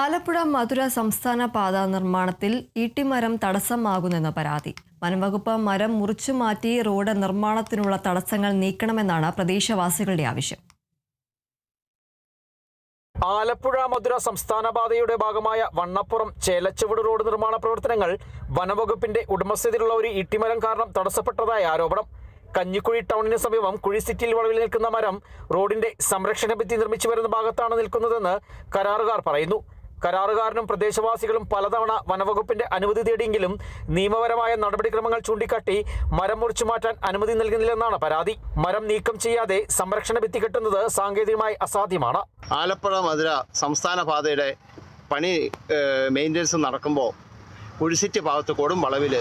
ആലപ്പുഴ മധുര സംസ്ഥാന പാത നിർമ്മാണത്തിൽ ഈട്ടിമരം തടസ്സമാകുന്നെന്ന പരാതി. വനംവകുപ്പ് മരം മുറിച്ചു മാറ്റി റോഡ് നിർമ്മാണത്തിനുള്ള തടസ്സങ്ങൾ നീക്കണമെന്നാണ് പ്രദേശവാസികളുടെ ആവശ്യം. ആലപ്പുഴ മധുര സംസ്ഥാന പാതയുടെ ഭാഗമായ വണ്ണപ്പുറം ചേലച്ചുവട് റോഡ് നിർമ്മാണ പ്രവർത്തനങ്ങൾ വനവകുപ്പിന്റെ ഉടമസ്ഥതയിലുള്ള ഒരു ഇട്ടിമരം കാരണം തടസ്സപ്പെട്ടതായ ആരോപണം. കഞ്ഞിക്കുഴി ടൗണിന് സമീപം കുഴി സിറ്റിയിൽ വളവിൽ നിൽക്കുന്ന മരം റോഡിന്റെ സംരക്ഷണ ഭിത്തി നിർമ്മിച്ചു വരുന്ന ഭാഗത്താണ് നിൽക്കുന്നതെന്ന് കരാറുകാർ പറയുന്നു. കരാറുകാരനും പ്രദേശവാസികളും പലതവണ വനവകുപ്പിന്റെ അനുമതി തേടിയെങ്കിലും നിയമപരമായ നടപടിക്രമങ്ങൾ ചൂണ്ടിക്കാട്ടി മരം മുറിച്ചു മാറ്റാൻ അനുമതി നൽകുന്നില്ലെന്നാണ് പരാതി. മരം നീക്കം ചെയ്യാതെ സംരക്ഷണ ഭിത്തി കെട്ടുന്നത് സാങ്കേതികമായി അസാധ്യമാണ്. ആലപ്പുഴ മധുര സംസ്ഥാന പാതയുടെ പണി മെയിന്റനൻസ് നടക്കുമ്പോൾ കുഴിസിറ്റ് ഭാഗത്ത് കൊടും വളവിൽ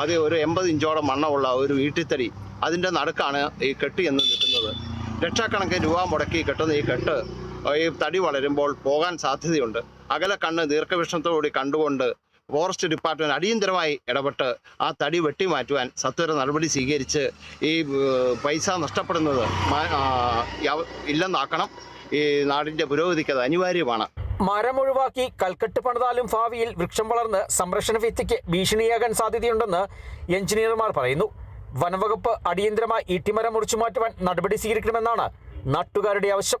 അത് ഒരു എൺപത് ഇഞ്ചോളം മണ്ണമുള്ള ഒരു വീട്ടിത്തടി അതിന്റെ നടുക്കാണ് ഈ കെട്ട് എന്ന് നിൽക്കുന്നത്. ലക്ഷക്കണക്കിന് രൂപ മുടക്കി കെട്ടുന്ന ഈ കെട്ട് ഈ തടി വളരുമ്പോൾ പോകാൻ സാധ്യതയുണ്ട്. അകലെ കണ്ണ് ദീർഘവീക്ഷണത്തോടുകൂടി കണ്ടുകൊണ്ട് ഫോറസ്റ്റ് ഡിപ്പാർട്ട്മെന്റ് അടിയന്തരമായി ഇടപെട്ട് ആ തടി വെട്ടിമാറ്റുവാൻ സത്വര നടപടി സ്വീകരിച്ച് ഈ പൈസ നഷ്ടപ്പെടുന്നത് ഇല്ലെന്നാക്കണം. ഈ നാടിന്റെ പുരോഗതിക്ക് അത് അനിവാര്യമാണ്. മരം ഒഴിവാക്കി കൽക്കെട്ട് പണിതാലും ഭാവിയിൽ വൃക്ഷം വളർന്ന് സംരക്ഷണ ഭിത്തിക്ക് ഭീഷണിയാകാൻ സാധ്യതയുണ്ടെന്ന് എഞ്ചിനീയർമാർ പറയുന്നു. വനംവകുപ്പ് അടിയന്തരമായി ഈട്ടിമരം മുറിച്ചു മാറ്റുവാൻ നടപടി സ്വീകരിക്കണമെന്നാണ് നാട്ടുകാരുടെ ആവശ്യം.